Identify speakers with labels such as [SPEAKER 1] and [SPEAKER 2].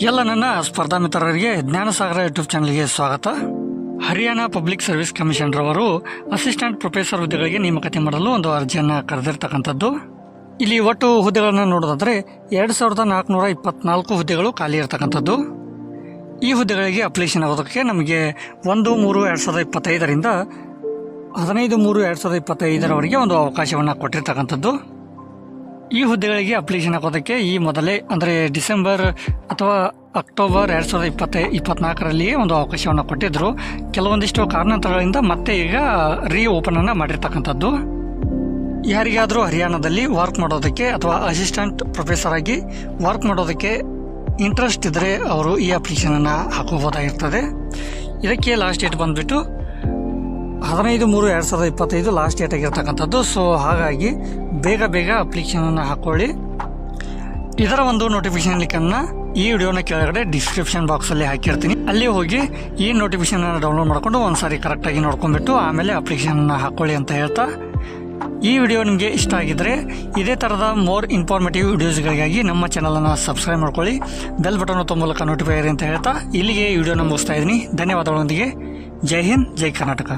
[SPEAKER 1] ಎಲ್ಲ ನನ್ನ ಸ್ಪರ್ಧಾ ಮಿತ್ರರಿಗೆ ಜ್ಞಾನಸಾಗರ ಯೂಟ್ಯೂಬ್ ಚಾನಲ್ಗೆ ಸ್ವಾಗತ. ಹರಿಯಾಣ ಪಬ್ಲಿಕ್ ಸರ್ವಿಸ್ ಕಮಿಷನ್ ರವರು ಅಸಿಸ್ಟೆಂಟ್ ಪ್ರೊಫೆಸರ್ ಹುದ್ದೆಗಳಿಗೆ ನೇಮಕಾತಿ ಮಾಡಲು ಒಂದು ಅರ್ಜಿಯನ್ನು ಕರೆದಿರ್ತಕ್ಕಂಥದ್ದು. ಇಲ್ಲಿ ಒಟ್ಟು ಹುದ್ದೆಗಳನ್ನು ನೋಡೋದಾದರೆ ಎರಡು ಸಾವಿರದ ನಾಲ್ಕುನೂರ ಇಪ್ಪತ್ನಾಲ್ಕು ಹುದ್ದೆಗಳು ಖಾಲಿ ಇರತಕ್ಕಂಥದ್ದು. ಈ ಹುದ್ದೆಗಳಿಗೆ ಅಪ್ಲಿಕೇಶನ್ ಆಗೋದಕ್ಕೆ ನಮಗೆ ಒಂದು ಮೂರು ಎರಡು ಸಾವಿರದ ಇಪ್ಪತ್ತೈದರಿಂದ ಹದಿನೈದು ಮೂರು ಎರಡು ಸಾವಿರದ ಇಪ್ಪತ್ತೈದರವರೆಗೆ ಒಂದು ಅವಕಾಶವನ್ನು ಕೊಟ್ಟಿರ್ತಕ್ಕಂಥದ್ದು. ಈ ಹುದ್ದೆಗಳಿಗೆ ಅಪ್ಲಿಕೇಶನ್ ಹಾಕೋದಕ್ಕೆ ಈ ಮೊದಲೇ, ಅಂದರೆ ಡಿಸೆಂಬರ್ ಅಥವಾ ಅಕ್ಟೋಬರ್ ಎರಡು ಸಾವಿರದ ಇಪ್ಪತ್ತೈ, ಇಪ್ಪತ್ನಾಲ್ಕರಲ್ಲಿಯೇ ಒಂದು ಅವಕಾಶವನ್ನು ಕೊಟ್ಟಿದ್ದರು ಕೆಲವೊಂದಿಷ್ಟು ಕಾರಣಾಂತರಗಳಿಂದ ಮತ್ತೆ ಈಗ ರೀ ಓಪನನ್ನು ಮಾಡಿರ್ತಕ್ಕಂಥದ್ದು. ಯಾರಿಗಾದರೂ ಹರಿಯಾಣದಲ್ಲಿ ವರ್ಕ್ ಮಾಡೋದಕ್ಕೆ ಅಥವಾ ಅಸಿಸ್ಟೆಂಟ್ ಪ್ರೊಫೆಸರ್ ಆಗಿ ವರ್ಕ್ ಮಾಡೋದಕ್ಕೆ ಇಂಟ್ರೆಸ್ಟ್ ಇದ್ದರೆ ಅವರು ಈ ಅಪ್ಲಿಕೇಶನನ್ನು ಹಾಕೋಬೋದಾಗಿರ್ತದೆ ಇದಕ್ಕೆ ಲಾಸ್ಟ್ ಡೇಟ್ ಬಂದುಬಿಟ್ಟು ಹದಿನೈದು ಮೂರು ಎರಡು ಸಾವಿರದ ಇಪ್ಪತ್ತೈದು ಲಾಸ್ಟ್ ಡೇಟ್ ಆಗಿರ್ತಕ್ಕಂಥದ್ದು. ಸೊ ಹಾಗಾಗಿ ಬೇಗ ಬೇಗ ಅಪ್ಲಿಕೇಶನನ್ನು ಹಾಕೊಳ್ಳಿ. ಇದರ ಒಂದು ನೋಟಿಫಿಕೇಶನ್ ಲಿಂಕನ್ನು ಈ ವಿಡಿಯೋನ ಕೆಳಗಡೆ ಡಿಸ್ಕ್ರಿಪ್ಷನ್ ಬಾಕ್ಸಲ್ಲಿ ಹಾಕಿರ್ತೀನಿ. ಅಲ್ಲಿ ಹೋಗಿ ಈ ನೋಟಿಫಿಕೇಶನ್ ಡೌನ್ಲೋಡ್ ಮಾಡ್ಕೊಂಡು ಒಂದ್ಸಾರಿ ಕರೆಕ್ಟಾಗಿ ನೋಡ್ಕೊಂಡ್ಬಿಟ್ಟು ಆಮೇಲೆ ಅಪ್ಲಿಕೇಶನ್ನ ಹಾಕೊಳ್ಳಿ ಅಂತ ಹೇಳ್ತಾ. ಈ ವಿಡಿಯೋ ನಿಮಗೆ ಇಷ್ಟ ಆಗಿದ್ರೆ ಇದೇ ಥರದ ಮೋರ್ ಇನ್ಫಾರ್ಮೇಟಿವ್ ವಿಡಿಯೋಸ್ಗಳಿಗಾಗಿ ನಮ್ಮ ಚಾನಲನ್ನು ಸಬ್ಸ್ಕ್ರೈಬ್ ಮಾಡ್ಕೊಳ್ಳಿ. ಬೆಲ್ ಬಟನ್ ಮೂಲಕ ನೋಟಿಫೈ ಅಂತ ಹೇಳ್ತಾ. ಇಲ್ಲಿಗೆ ಈ ವಿಡಿಯೋನ ಮುಗಿಸ್ತಾ ಇದ್ದೀನಿ. ಧನ್ಯವಾದಗಳೊಂದಿಗೆ. ಜೈ ಹಿಂದ್, ಜೈ ಕರ್ನಾಟಕ.